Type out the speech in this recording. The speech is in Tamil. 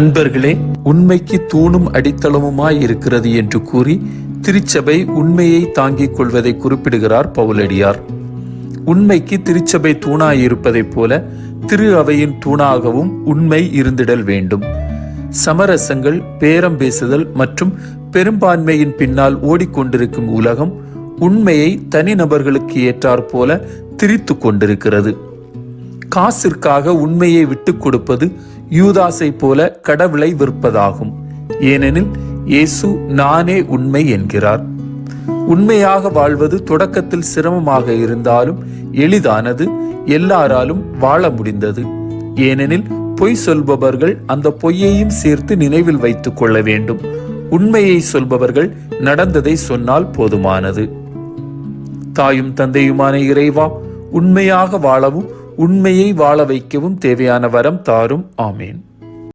அன்பர்களே உண்மைக்கு தூணும் அடித்தளமுமாய் இருக்கிறது என்று கூறி திருச்சபை உண்மையை தாங்கிக் கொள்வதை குறிப்பிடுகிறார் பவுலடியார். உண்மைக்கு திருச்சபை தூணாயிருப்பதைப் போல திரு அவையின் தூணாகவும் உண்மை இருந்திடல் வேண்டும். சமரசங்கள் பேரம் பேசுதல் மற்றும் பெரும்பான்மையின் பின்னால் ஓடிக்கொண்டிருக்கும் உலகம் உண்மையை தனிநபர்களுக்கு ஏற்றாற் போல திரித்து கொண்டிருக்கிறது. காசிற்காக உண்மையை விட்டுக் கொடுப்பது யூதாசை போல கடவுளை விற்பதாகும் ஏனெனில் இயேசு நானே உண்மை என்கிறார். உண்மையாக வாழ்வது தொடக்கத்தில் சிரமமாக இருந்தாலும் எளிதானது எல்லாராலும் வாழ முடிந்தது. ஏனெனில் பொய் சொல்பவர்கள் அந்த பொய்யையும் சேர்த்து நினைவில் வைத்துக் கொள்ள வேண்டும். உண்மையை சொல்பவர்கள் நடந்ததை சொன்னால் போதுமானது. தாயும் தந்தையுமான இறைவா உண்மையாக வாழவும் உண்மையை வாழ வைக்கவும் தேவையான வரம் தாரும். ஆமேன்.